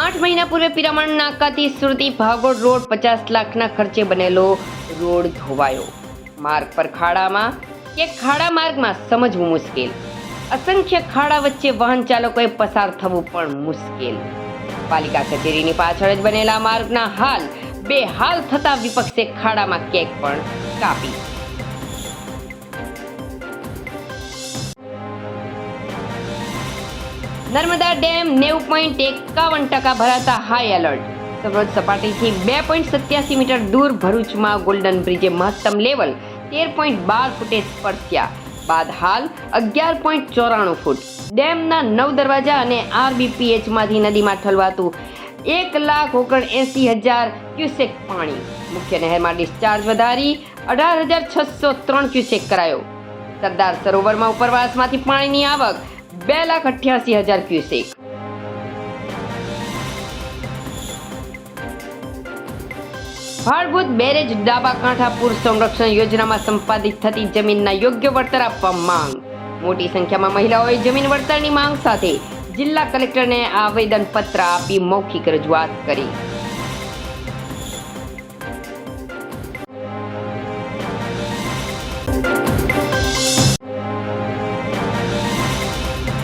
આઠ મહિના પૂર્વે પિરામણ નાકાથી સુરતી ભાગોળ રોડ પચાસ લાખના ખર્ચે બનેલો રોડ ધોવાયો. માર્ગ પર ખાડામાં કે ખાડા માર્ગમાં સમજવું મુશ્કેલ. અસંખ્ય ખાડા વચ્ચે વાહન ચાલકોએ પસાર થવું પણ મુશ્કેલ. પાલિકા કચેરીની પાછળ જ બનેલા માર્ગના હાલ બે હાલ થતા વિપક્ષે ખાડામાં કેક પણ કાપી. નર્મદા ડેમ નેવું પોઈન્ટ એકાવન ટકા ભરાતા હાઈ એલર્ટ સરોજ સપાટીથી બે પોઈન્ટ સત્યાસી મીટર દૂર ભરૂચમાં ગોલ્ડન બ્રિજે મહત્તમ લેવલ તેર પોઈન્ટ બાર ફૂટે સ્પર્શ્યા. બાદ હાલ અગિયાર પોઈન્ટ ચોરાણું ફૂટ. ડેમના નવ દરવાજા અને આરબીપીએચમાંથી નદીમાં ઠલવાતું એક લાખ ઓગણ એંસી હજાર ક્યુસેક પાણી. મુખ્ય નહેરમાં ડિસ્ચાર્જ વધારી અઢાર હજાર છસો ત્રણ ક્યુસેક કરાયો. સરદાર સરોવરમાં ઉપરવાસમાંથી પાણીની આવક બે લાખ અઠ્યાસી હજાર ક્યુસેક. ફાળભૂત બેરેજ ડાબા કાંઠા પૂર સંરક્ષણ યોજનામાં સંપાદિત થતી જમીનના યોગ્ય વળતર આપવા માંગ. મોટી સંખ્યામાં મહિલાઓએ જમીન વળતરની માંગ સાથે જિલ્લા કલેક્ટરને આવેદન પત્ર આપી મૌખિક રજૂઆત કરી.